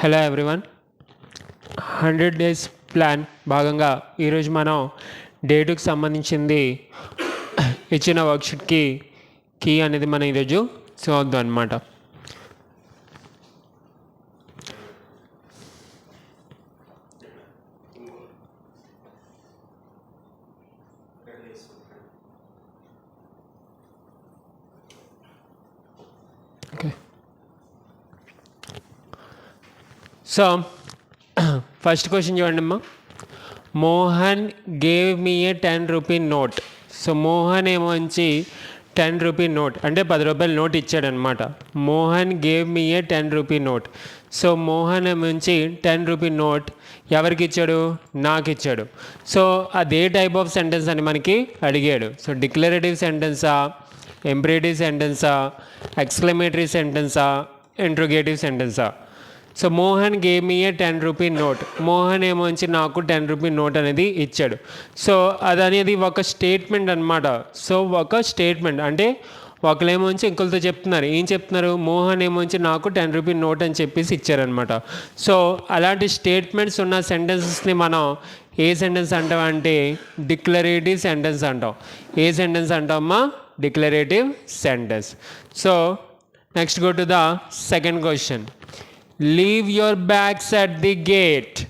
Hello everyone hundred days plan భాగంగా ఈరోజు మనం డేటుకు సంబంధించింది ఇచ్చిన వర్క్షీట్కి కీ అనేది మనం ఈరోజు చూద్దాం అనమాట సో ఫస్ట్ క్వశ్చన్ చూడండి అమ్మా Mohan gave me a ten rupee note so Mohan ఏమోంచి ten rupee note అంటే పది రూపాయల నోట్ ఇచ్చాడనమాట Mohan gave me a ten rupee note so Mohan నుంచి టెన్ రూపీ నోట్ ఎవరికి ఇచ్చాడు? నాకు ఇచ్చాడు. సో అదే టైప్ ఆఫ్ సెంటెన్స్ అని మనకి అడిగాడు. సో డిక్లరేటివ్ సెంటెన్సా ఎంప్రేటివ్ సెంటెన్సా ఎక్స్క్లమేటరీ సెంటెన్సా interrogative సెంటెన్సా so Mohan gave me a ten rupee note Mohan ఏమోంచి నాకు టెన్ రూపీ నోట్ అనేది ఇచ్చాడు. సో అది అనేది ఒక స్టేట్మెంట్ అనమాట సో ఒక స్టేట్మెంట్ అంటే ఒకళ్ళేమోంచి ఇంకొకరితో చెప్తున్నారు. ఏం చెప్తున్నారు? మోహన్ ఏమోంచి నాకు టెన్ రూపీ నోట్ అని చెప్పేసి ఇచ్చారనమాట సో అలాంటి స్టేట్మెంట్స్ ఉన్న సెంటెన్సెస్ని మనం ఏ సెంటెన్స్ అంటాం అంటే డిక్లరేటివ్ సెంటెన్స్ అంటాం. ఏ సెంటెన్స్ అంటామా? Declarative sentence so next go to the second question leave your bags at the gate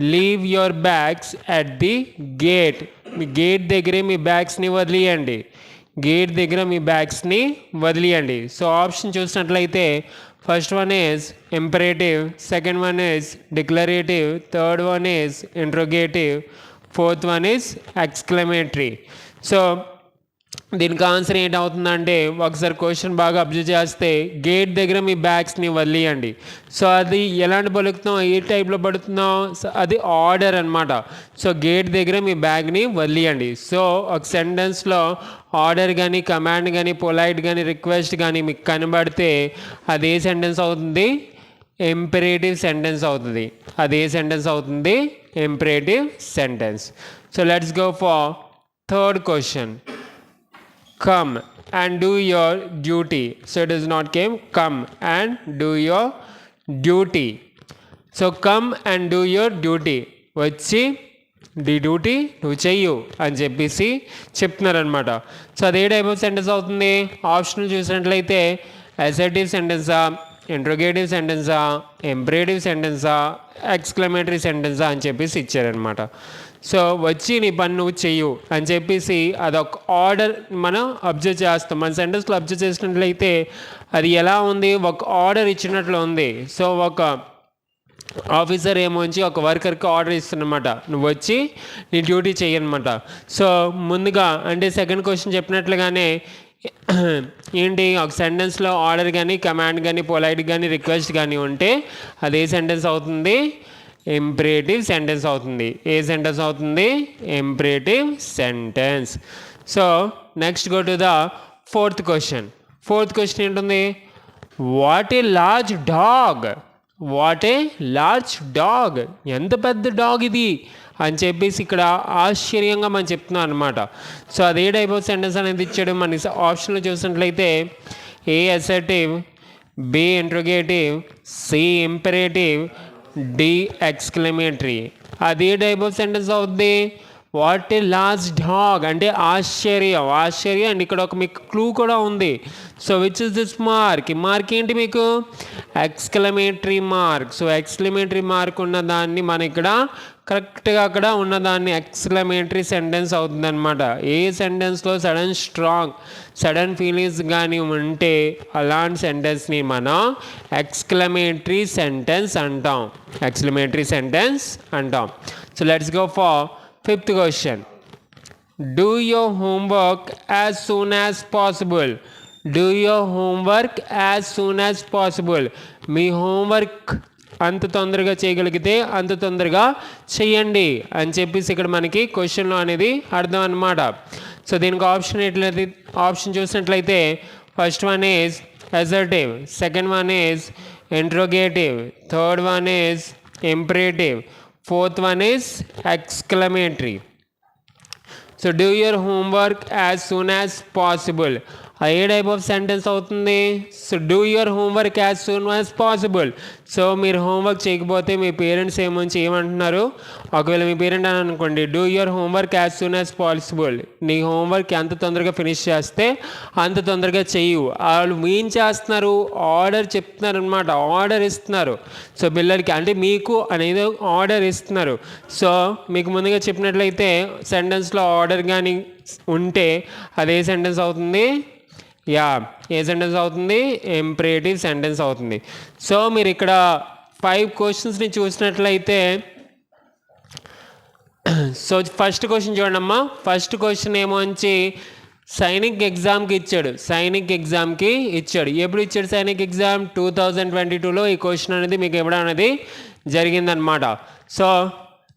leave your bags at the gate me gate దగ్గరే మీ బ్యాగ్స్ని వదిలేయండి. గేట్ దగ్గర మీ బ్యాగ్స్ని వదిలేయండి. సో ఆప్షన్ చూసినట్లయితే first one is imperative second one is declarative third one is interrogative fourth one is exclamatory so దీనికి ఆన్సర్ ఏంటవుతుందంటే ఒకసారి క్వశ్చన్ బాగా అబ్జర్వ్ చేస్తే గేట్ దగ్గర మీ బ్యాగ్స్ని వదిలేయండి. సో అది ఎలాంటి పలుకుతాం ఏ టైప్లో పడుతున్నాం సో అది ఆర్డర్ అనమాట సో గేట్ దగ్గర మీ బ్యాగ్ని వదిలేయండి. సో ఒక సెంటెన్స్లో ఆర్డర్ కానీ కమాండ్ కానీ పొలైట్ కానీ రిక్వెస్ట్ కానీ మీకు కనబడితే అది ఏ సెంటెన్స్ అవుతుంది? ఎంపరేటివ్ సెంటెన్స్ అవుతుంది. అది ఏ సెంటెన్స్ అవుతుంది? Imperative sentence. So let's go for third question. Come and do your duty. So it is not came, come and do your duty. So come and do your duty వచ్చి the duty నువ్వు చెయ్యు అని చెప్పేసి చెప్తున్నారనమాట so అదే type of sentence అవుతుంది optional చూసినట్లయితే assertive సెంటెన్సా ఇంట్రోగేటివ్ సెంటెన్సా ఎంప్రేటివ్ సెంటెన్సా ఎక్స్క్లమేటరీ సెంటెన్సా అని చెప్పేసి ఇచ్చారనమాట సో వచ్చి నీ పని నువ్వు చెయ్యు అని చెప్పేసి అదొక ఆర్డర్ మనం అబ్జర్వ్ చేస్తాం. మన సెంటెన్స్లో అబ్జర్వ్ చేసినట్లయితే అది ఎలా ఉంది? ఒక ఆర్డర్ ఇచ్చినట్లు ఉంది. సో ఒక ఆఫీసర్ ఏమోంచి ఒక వర్కర్కి ఆర్డర్ ఇస్తున్నమాట నువ్వు వచ్చి నీ డ్యూటీ చేయనమాట సో ముందుగా అంటే సెకండ్ క్వశ్చన్ చెప్పినట్లుగానే ఏంటి? ఒక సెంటెన్స్లో ఆర్డర్ కానీ కమాండ్ కానీ పొలైట్ కానీ రిక్వెస్ట్ కానీ ఉంటే అది ఏ సెంటెన్స్ అవుతుంది? ఎంప్రేటివ్ సెంటెన్స్ అవుతుంది. ఏ సెంటెన్స్ అవుతుంది? Imperative sentence so next go to the fourth question fourth question ఏంటుంది? What a large dog what a large dog ఎంత పెద్ద డాగ్ ఇది? అని చెప్పేసి ఇక్కడ ఆశ్చర్యంగా మనం చెప్తున్నాం అనమాట సో అదే టైప్ ఆఫ్ సెంటెన్స్ అనేది ఇచ్చాడు. మన ఆప్షన్లో చూసినట్లయితే A assertive B interrogative C imperative D exclamatory అదే టైప్ ఆఫ్ సెంటెన్స్ అవుద్ది వాట్ ఏ లార్జ్ డాగ్ అంటే ఆశ్చర్యం ఆశ్చర్యం. అండ్ ఇక్కడ ఒక మీకు క్లూ కూడా ఉంది. So which is this mark ఈ మార్క్ ఏంటి మీకు? Exclamatory mark so exclamatory mark ఉన్న దాన్ని మన ఇక్కడ కరెక్ట్గా అక్కడ ఉన్నదాన్ని ఎక్స్క్లమేటరీ సెంటెన్స్ అవుతుందన్నమాట. ఏ సెంటెన్స్లో సడన్ స్ట్రాంగ్ సడన్ ఫీలింగ్స్ కానీ ఉంటే అలాంటి సెంటెన్స్ని మనం ఎక్స్క్లమేటరీ సెంటెన్స్ అంటాం. ఎక్స్క్లమేటరీ సెంటెన్స్ అంటాం. So let's go for fifth question do your homework as soon as possible do your homework as soon as possible me homework అంత తొందరగా చేయగలిగితే అంత తొందరగా చేయండి అని చెప్పేసి ఇక్కడ మనకి క్వశ్చన్లో అనేది అర్థం అనమాట సో దీనికి ఆప్షన్ ఎట్లయితే ఆప్షన్ చూసినట్లయితే first one is assertive second one is interrogative third one is imperative fourth one is exclamatory so do your homework as soon as possible a type of sentence అవుతుంది so do your homework as soon as possible so మీరు homework చేయకపోతే మీ parents ఏమొచ్చి ఏమంటున్నారు ఒకవేళ మీ parent అని అనుకోండి do your homework as soon as possible నీ homework ఎంత తొందరగా ఫినిష్ చేస్తే అంత తొందరగా చెయ్యు వాళ్ళు ఏం చేస్తున్నారు? ఆర్డర్ చెప్తున్నారు అనమాట ఆర్డర్ ఇస్తున్నారు. సో పిల్లలకి అంటే మీకు అనేది ఆర్డర్ ఇస్తున్నారు. సో మీకు ముందుగా చెప్పినట్లయితే సెంటెన్స్లో ఆర్డర్ కానీ ఉంటే అదే సెంటెన్స్ అవుతుంది. యా ఏ సెంటెన్స్ అవుతుంది? ఎంప్రేటివ్ సెంటెన్స్ అవుతుంది. సో మీరు ఇక్కడ ఫైవ్ క్వశ్చన్స్ని చూసినట్లయితే సో ఫస్ట్ క్వశ్చన్ చూడమ్మా ఫస్ట్ క్వశ్చన్ ఏమో వచ్చి సైనిక్ ఎగ్జామ్కి ఇచ్చాడు. సైనిక్ ఎగ్జామ్కి ఇచ్చాడు. ఎప్పుడు ఇచ్చాడు Sainik exam? Two thousand twenty టూలో ఈ క్వశ్చన్ అనేది మీకు ఇవ్వడం అనేది జరిగిందనమాట so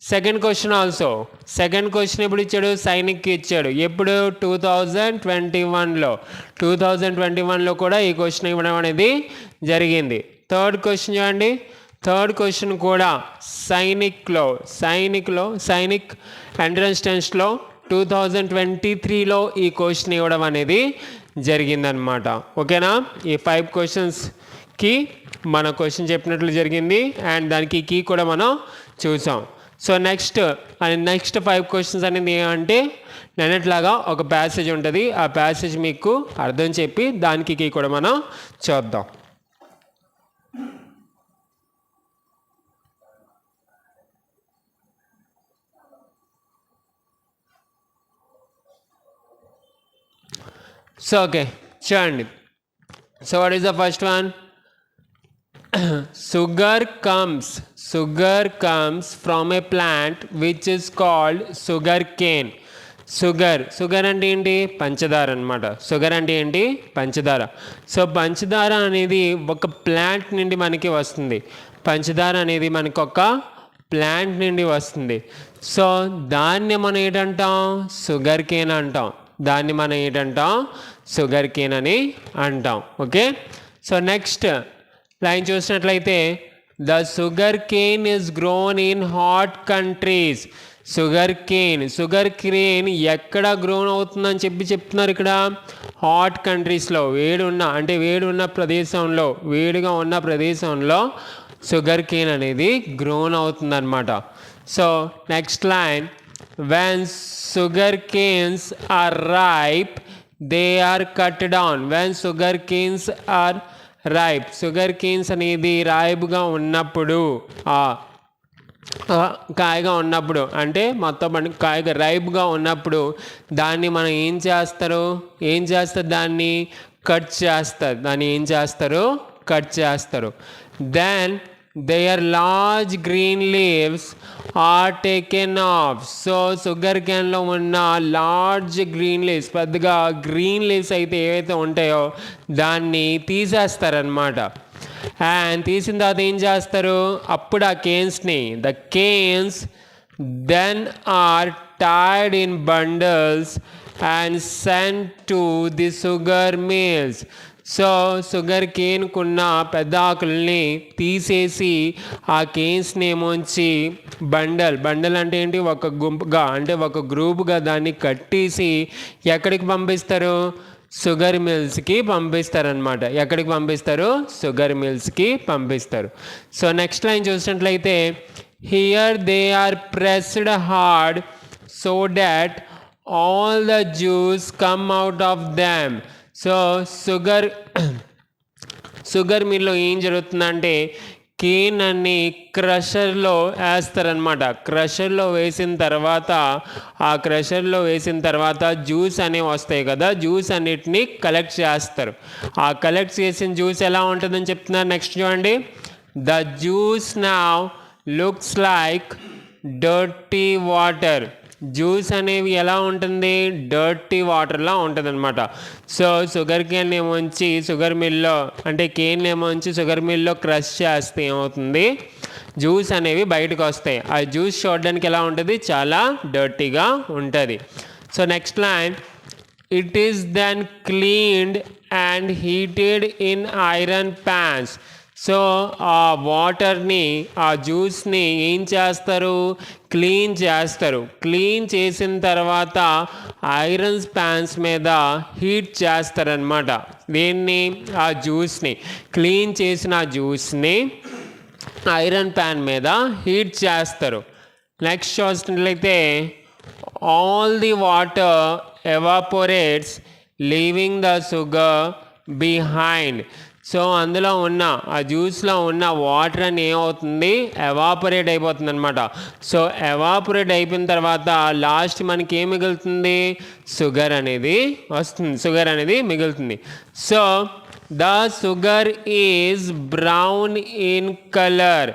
second question also second question ఎప్పుడు ఇచ్చాడు? సైనిక్కి ఇచ్చాడు. ఎప్పుడు? టూ థౌజండ్ ట్వంటీ వన్లో టూ థౌజండ్ ట్వంటీ వన్లో కూడా ఈ క్వశ్చన్ ఇవ్వడం అనేది జరిగింది. థర్డ్ క్వశ్చన్ చూడండి. థర్డ్ క్వశ్చన్ కూడా సైనిక్లో సైనిక్లో సైనిక్ ఎంట్రన్స్ టెన్స్లో టూ థౌజండ్ ట్వంటీ త్రీలో ఈ క్వశ్చన్ ఇవ్వడం అనేది జరిగిందనమాట ఓకేనా? ఈ ఫైవ్ క్వశ్చన్స్కి మన క్వశ్చన్ చెప్పినట్లు జరిగింది. అండ్ దానికి కీ కూడా మనం చూసాం. So next next five questions అనేది ఏమంటే నిన్నట్లాగా ఒక ప్యాసేజ్ ఉంటుంది. ఆ ప్యాసేజ్ మీకు అర్థం చెప్పి దానికి కూడా మనం చూద్దాం. సో ఓకే చూడండి. So what is the first one sugar comes sugar comes from a plant which is called sugar cane sugar sugar అంటే ఏంటి? పంచదార అనమాట షుగర్ అంటే ఏంటి? పంచదార. సో పంచదార అనేది ఒక ప్లాంట్ నుండి మనకి వస్తుంది. పంచదార అనేది మనకు ఒక ప్లాంట్ నుండి వస్తుంది. సో దాన్ని మనం ఏంటంటాం? షుగర్ కేన్ అంటాం. దాన్ని మనం ఏంటంటాం? షుగర్ కేన్ అని అంటాం. ఓకే సో నెక్స్ట్ లైన్ చూసినట్లయితే the sugar cane is grown in hot countries sugar cane sugar cane ఎక్కడ గ్రోన్ అవుతుందని చెప్పి చెప్తున్నారు ఇక్కడ. హాట్ కంట్రీస్లో వేడి ఉన్న అంటే వేడి ఉన్న ప్రదేశంలో వేడిగా ఉన్న ప్రదేశంలో షుగర్ కేన్ అనేది గ్రోన్ అవుతుందన్నమాట. So next line when sugar canes are ripe they are cut down when sugar canes are ripe sugar canes అనేది రాయిపుగా ఉన్నప్పుడు కాయగా ఉన్నప్పుడు అంటే మొత్తం కాయగా రైప్గా ఉన్నప్పుడు దాన్ని మనం ఏం చేస్తారు? ఏం చేస్తారు దాన్ని? కట్ చేస్తారు. దాన్ని ఏం చేస్తారు? కట్ చేస్తారు. Then there large green leaves are taken off so sugar క్యాన్లో ఉన్న లార్జ్ గ్రీన్ లీవ్స్ పెద్దగా గ్రీన్ లీవ్స్ అయితే ఏవైతే ఉంటాయో దాన్ని తీసేస్తారనమాట అండ్ తీసిన తర్వాత ఏం చేస్తారు? అప్పుడు ఆ కేన్స్ని the canes then are tied in bundles and send to the sugar mills so sugar కేన్కున్న పెద్ద ఆకుల్ని తీసేసి ఆ కేన్స్ని ఏమొచ్చి బండల్. బండల్ అంటే ఏంటి? ఒక గుంపుగా అంటే ఒక గ్రూప్గా దాన్ని కట్టేసి ఎక్కడికి పంపిస్తారు? షుగర్ మిల్స్కి పంపిస్తారనమాట ఎక్కడికి పంపిస్తారు? షుగర్ మిల్స్కి పంపిస్తారు. సో నెక్స్ట్ లైన్ చూసినట్లయితే here they are pressed hard so that all the juice come out of them so sugar sugar మిల్లో ఏం జరుగుతుందంటే కేన్ అన్ని క్రషర్లో వేస్తారనమాట క్రషర్లో వేసిన తర్వాత ఆ క్రషర్లో వేసిన తర్వాత జ్యూస్ అనేవి వస్తాయి కదా జ్యూస్ అన్నిటిని కలెక్ట్ చేస్తారు. ఆ కలెక్ట్ చేసిన జ్యూస్ ఎలా ఉంటుందని చెప్తున్నారు నెక్స్ట్ చూడండి. ద జ్యూస్ నా looks like dirty water. Juice అనేవి ఎలా ఉంటుంది? డర్టీ వాటర్లా ఉంటుంది అనమాట సో షుగర్ కేన్ ఏమొంచి షుగర్ మిల్లో అంటే కేన్ ఏమొంచి షుగర్ మిల్లో క్రష్ చేస్తే ఏమవుతుంది? జ్యూస్ అనేవి బయటకు వస్తాయి. ఆ జ్యూస్ చూడడానికి ఎలా ఉంటుంది? చాలా డర్టీగా ఉంటుంది. So next line. It is then cleaned and heated in iron pans. So ఆ వాటర్ని ఆ జ్యూస్ని ఏం చేస్తారు? క్లీన్ చేస్తారు. క్లీన్ చేసిన తర్వాత ఐరన్స్ స్పాన్స్ మీద హీట్ చేస్తారనమాట దీన్ని? ఆ జ్యూస్ని. క్లీన్ చేసిన జ్యూస్ని ఐరన్ ప్యాన్ మీద హీట్ చేస్తారు. నెక్స్ట్ చూసినట్లయితే all the water evaporates leaving the sugar behind. So అందులో ఉన్న ఆ జ్యూస్లో ఉన్న వాటర్ అని ఏమవుతుంది? ఎవాపరేట్ అయిపోతుంది అనమాట సో ఎవాపరేట్ అయిపోయిన తర్వాత లాస్ట్ మనకి ఏం మిగులుతుంది? షుగర్ అనేది వస్తుంది. షుగర్ అనేది మిగులుతుంది. So the sugar is brown in colour.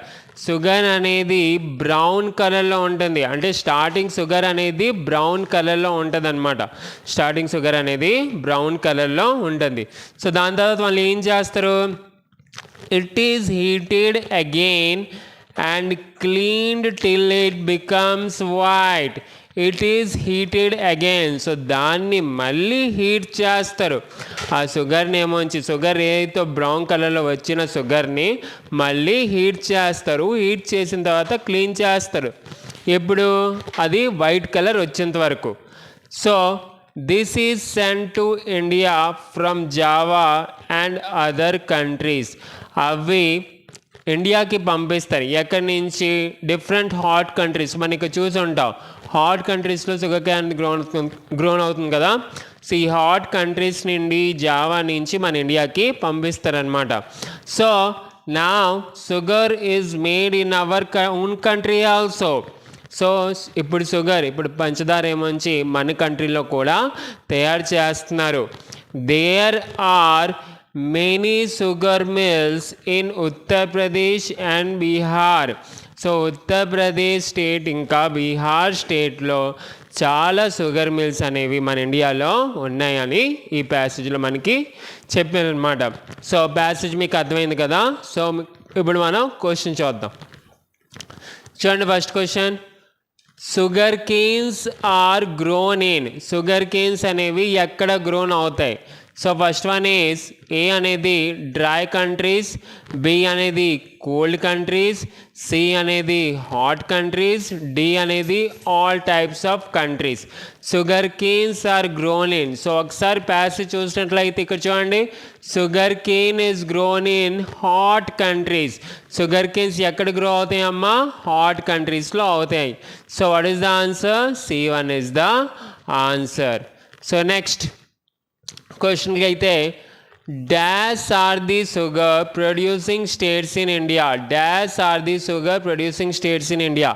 Sugar అనేది బ్రౌన్ కలర్లో ఉంటుంది. అంటే స్టార్టింగ్ షుగర్ అనేది బ్రౌన్ కలర్లో ఉంటుంది అనమాట స్టార్టింగ్ షుగర్ అనేది బ్రౌన్ కలర్లో ఉంటుంది. సో దాని తర్వాత వాళ్ళు ఏం చేస్తారు? It is heated again and cleaned till it becomes white. It is heated again so దాన్ని మళ్ళీ హీట్ చేస్తారు. ఆ షుగర్ని ఏమోంచి షుగర్ ఏదైతే బ్రౌన్ కలర్లో వచ్చిన షుగర్ని మళ్ళీ హీట్ చేస్తారు. హీట్ చేసిన తర్వాత క్లీన్ చేస్తారు. ఎప్పుడు? అది వైట్ కలర్ వచ్చేంత వరకు. So this is send to India from Java and other countries అవి ఇండియాకి పంపిస్తారు. ఎక్కడి నుంచి? డిఫరెంట్ హాట్ కంట్రీస్ మనకి చూసి ఉంటాం. హాట్ కంట్రీస్లో షుగర్ క్యాన్ గ్రోన్ గ్రోన్ అవుతుంది కదా. సో ఈ హాట్ కంట్రీస్ నుండి జావా నుంచి మన ఇండియాకి పంపిస్తారనమాట సో నా sugar is made in our own country also so ఇప్పుడు షుగర్ ఇప్పుడు పంచదార ఏమొంచి మన కంట్రీలో కూడా తయారు చేస్తున్నారు. There are many sugar mills in Uttar Pradesh and Bihar so Uttar Pradesh state ఇంకా బీహార్ స్టేట్లో చాలా షుగర్ మిల్స్ అనేవి మన ఇండియాలో ఉన్నాయని ఈ ప్యాసేజ్లో మనకి చెప్పారనమాట సో ప్యాసేజ్ మీకు అర్థమైంది కదా? సో ఇప్పుడు మనం క్వశ్చన్ చూద్దాం. చూడండి first question. Sugar canes are grown in? Sugar canes అనేవి ఎక్కడ గ్రోన్ అవుతాయి? So first one is A అనేది డ్రై కంట్రీస్ బి అనేది కోల్డ్ కంట్రీస్ సి అనేది హాట్ కంట్రీస్ డి అనేది all types of countries. Sugar canes are grown in. So ఒకసారి passage చూసినట్లయితే ఇక్కడ చూడండి. Sugar cane is grown in hot countries. Sugar canes ఎక్కడ grow అవుతాయి అమ్మా? హాట్ కంట్రీస్లో అవుతాయి. So what is the answer? C one is the answer. So next క్వశ్చన్కి అయితే dash are the sugar producing states in India. Dash are the sugar producing states in India.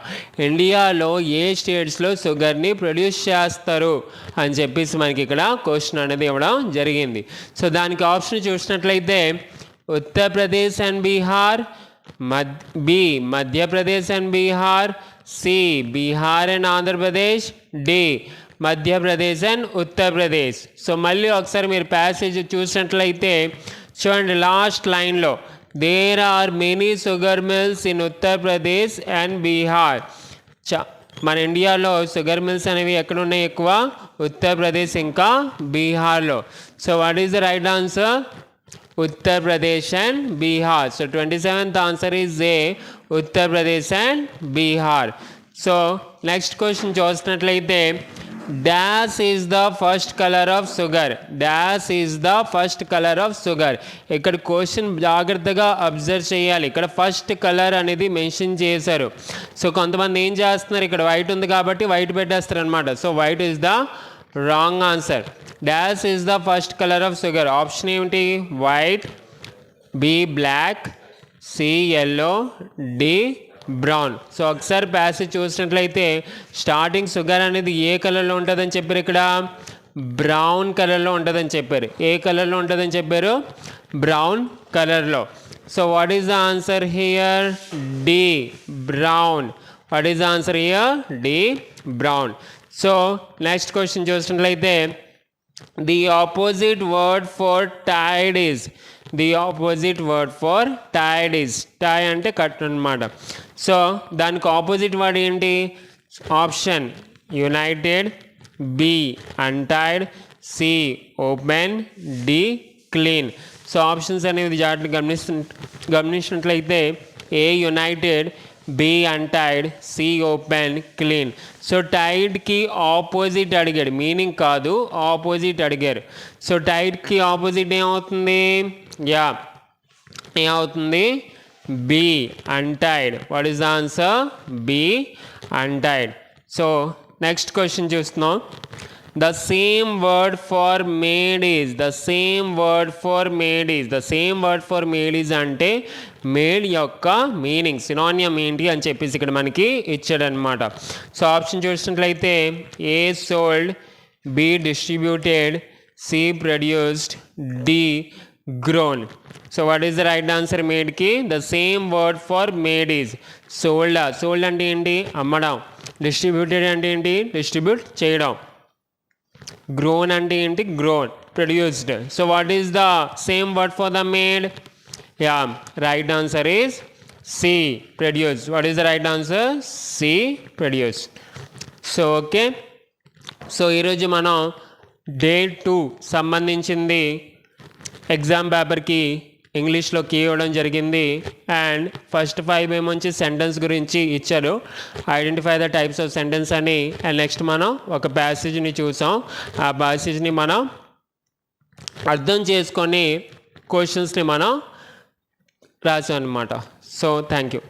ఇండియాలో ఏ స్టేట్స్లో షుగర్ని ప్రొడ్యూస్ చేస్తారు అని చెప్పేసి మనకి ఇక్కడ క్వశ్చన్ అనేది ఇవ్వడం జరిగింది. సో దానికి ఆప్షన్ చూసినట్లయితే ఉత్తరప్రదేశ్ అండ్ బీహార్ మద్ B Madhya Pradesh and Bihar C Bihar and Andhra Pradesh D Madhya Pradesh and Uttar Pradesh. So మళ్ళీ ఒకసారి మీరు ప్యాసేజ్ చూసినట్లయితే చూడండి లాస్ట్ లైన్లో there are many sugar mills in Uttar Pradesh and Bihar చ మన ఇండియాలో షుగర్ మిల్స్ అనేవి ఎక్కడ ఉన్నాయి ఎక్కువ? ఉత్తరప్రదేశ్ ఇంకా బీహార్లో so what is the right answer Uttar Pradesh and Bihar so twenty seventh answer is A Uttar Pradesh and Bihar so next question చూసినట్లయితే dash is the first colour of sugar dash is the first colour of sugar ఇక్కడ question జాగ్రత్తగా observe చేయాలి. ఇక్కడ first colour అనేది mention చేశారు. So కొంతమంది ఏం చేస్తున్నారు? ఇక్కడ వైట్ ఉంది కాబట్టి వైట్ పెట్టేస్తారు అనమాట so white is the wrong answer dash is the first colour of sugar option ఏమిటి? White B black C yellow D brown. So ఒకసారి ప్యాసేజ్ చూసినట్లయితే స్టార్టింగ్ షుగర్ అనేది ఏ కలర్లో ఉంటుందని చెప్పారు ఇక్కడ? బ్రౌన్ కలర్లో ఉంటుందని చెప్పారు. ఏ కలర్లో ఉంటుందని చెప్పారు? బ్రౌన్ కలర్లో so what is the answer here D brown what is the answer here D brown so next question చూసినట్లయితే the opposite word for tied is the opposite word for tied is tie అంటే cut అనమాట so దానికి opposite word ఏంటి? Option united B untied C open D clean so options అనేది జాగ్రత్తగా గమనిస్తు గమనించినట్లయితే A united B untied C open clean so టైడ్కి opposite అడిగాడు. Meaning కాదు ఆపోజిట్ అడిగారు. సో టైడ్కి ఆపోజిట్ ఏమవుతుంది యా ఏమవుతుంది B untied what is the answer B untied so next question చూస్తున్నాం. The same word for made is the same word for made is the same word for made is అంటే male యొక్క meaning synonym ఏంటి అని చెప్పేసి ఇక్కడ మనకి ఇచ్చాడనమాట so option చూసినట్లయితే A sold B distributed C produced D grown. So what is the right answer మేడ్కి? The same word for made is sold. Sold అంటే ఏంటి? అమ్మడం. డిస్ట్రిబ్యూటెడ్ అంటే ఏంటి? డిస్ట్రిబ్యూట్ చేయడం. గ్రోన్ అంటే ఏంటి? Grown produced. So what is the same word for the made? Yeah right answer is C produce what is the right answer C produce so okay so ఈరోజు మనం డే టూ సంబంధించింది exam పేపర్కి ఇంగ్లీష్లో key ఇవ్వడం జరిగింది. And first five ఏమొంచి sentence గురించి ఇచ్చారు. Identify the types of sentence అని. అండ్ నెక్స్ట్ మనం ఒక ప్యాసేజ్ని చూసాం. ఆ ప్యాసేజ్ని మనం అర్థం చేసుకొని క్వశ్చన్స్ని మనం రాసాం అనమాట సో థ్యాంక్ యూ